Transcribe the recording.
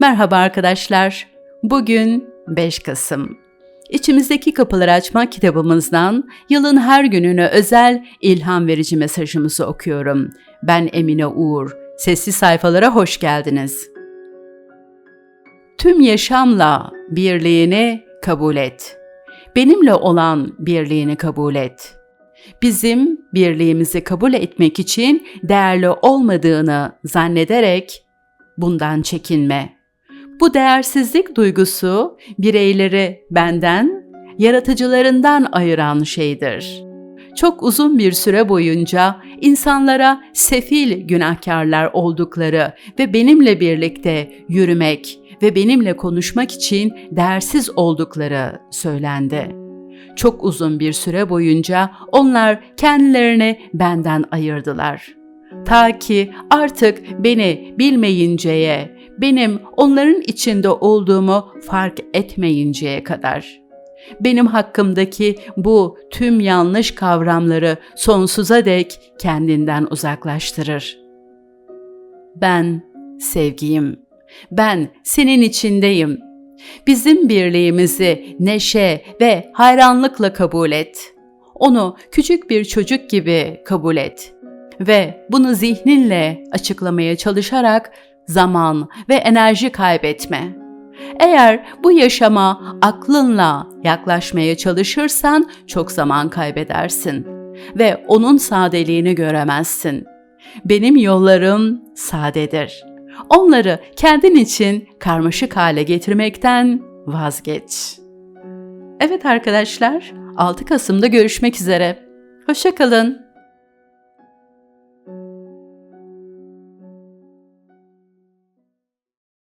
Merhaba arkadaşlar. Bugün 5 Kasım. İçimizdeki kapıları açmak kitabımızdan yılın her gününe özel ilham verici mesajımızı okuyorum. Ben Emine Uğur. Sesli sayfalara hoş geldiniz. Tüm yaşamla birliğini kabul et. Benimle olan birliğini kabul et. Bizim birliğimizi kabul etmek için değerli olmadığını zannederek bundan çekinme. Bu değersizlik duygusu bireyleri benden, yaratıcılarından ayıran şeydir. Çok uzun bir süre boyunca insanlara sefil günahkarlar oldukları ve benimle birlikte yürümek ve benimle konuşmak için değersiz oldukları söylendi. Çok uzun bir süre boyunca onlar kendilerini benden ayırdılar. Ta ki artık beni bilmeyinceye, benim onların içinde olduğumu fark etmeyinceye kadar. Benim hakkımdaki bu tüm yanlış kavramları sonsuza dek kendinden uzaklaştırır. Ben sevgiyim. Ben senin içindeyim. Bizim birliğimizi neşe ve hayranlıkla kabul et. Onu küçük bir çocuk gibi kabul et ve bunu zihninle açıklamaya çalışarak zaman ve enerji kaybetme. Eğer bu yaşama aklınla yaklaşmaya çalışırsan çok zaman kaybedersin ve onun sadeliğini göremezsin. Benim yollarım sadedir. Onları kendin için karmaşık hale getirmekten vazgeç. Evet arkadaşlar, 6 Kasım'da görüşmek üzere. Hoşçakalın.